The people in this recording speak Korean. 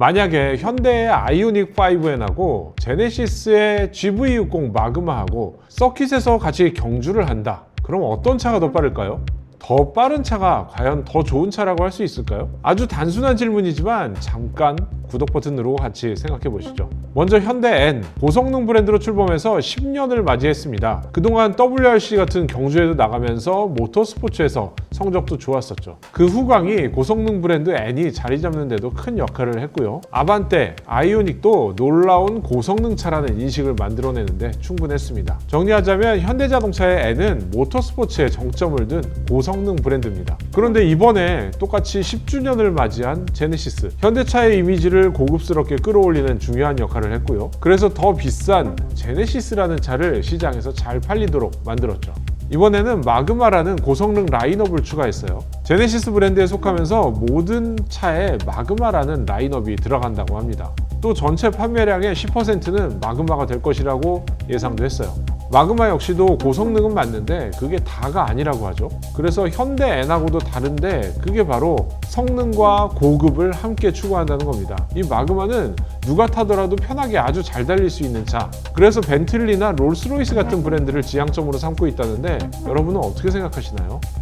만약에 현대의 아이오닉 5N하고 제네시스의 GV60 마그마하고 서킷에서 같이 경주를 한다. 그럼 어떤 차가 더 빠를까요? 더 빠른 차가 과연 더 좋은 차라고 할 수 있을까요? 아주 단순한 질문이지만 잠깐 구독 버튼 누르고 같이 생각해 보시죠. 먼저 현대 N 고성능 브랜드로 출범해서 10년을 맞이했습니다. 그동안 WRC 같은 경주에도 나가면서 모터스포츠에서 성적도 좋았었죠. 그 후광이 고성능 브랜드 N이 자리 잡는 데도 큰 역할을 했고요. 아반떼, 아이오닉도 놀라운 고성능 차라는 인식을 만들어내는데 충분했습니다. 정리하자면 현대자동차의 N은 모터스포츠에 정점을 둔 고성 능 브랜드입니다. 그런데 이번에 똑같이 10주년을 맞이한 제네시스, 현대차의 이미지를 고급스럽게 끌어올리는 중요한 역할을 했고요. 그래서 더 비싼 제네시스라는 차를 시장에서 잘 팔리도록 만들었죠. 이번에는 마그마라는 고성능 라인업을 추가했어요. 제네시스 브랜드에 속하면서 모든 차에 마그마라는 라인업이 들어간다고 합니다. 또 전체 판매량의 10%는 마그마가 될 것이라고 예상도 했어요. 마그마 역시도 고성능은 맞는데 그게 다가 아니라고 하죠. 그래서 현대 N하고도 다른데 그게 바로 성능과 고급을 함께 추구한다는 겁니다. 이 마그마는 누가 타더라도 편하게 아주 잘 달릴 수 있는 차. 그래서 벤틀리나 롤스로이스 같은 브랜드를 지향점으로 삼고 있다는데 여러분은 어떻게 생각하시나요?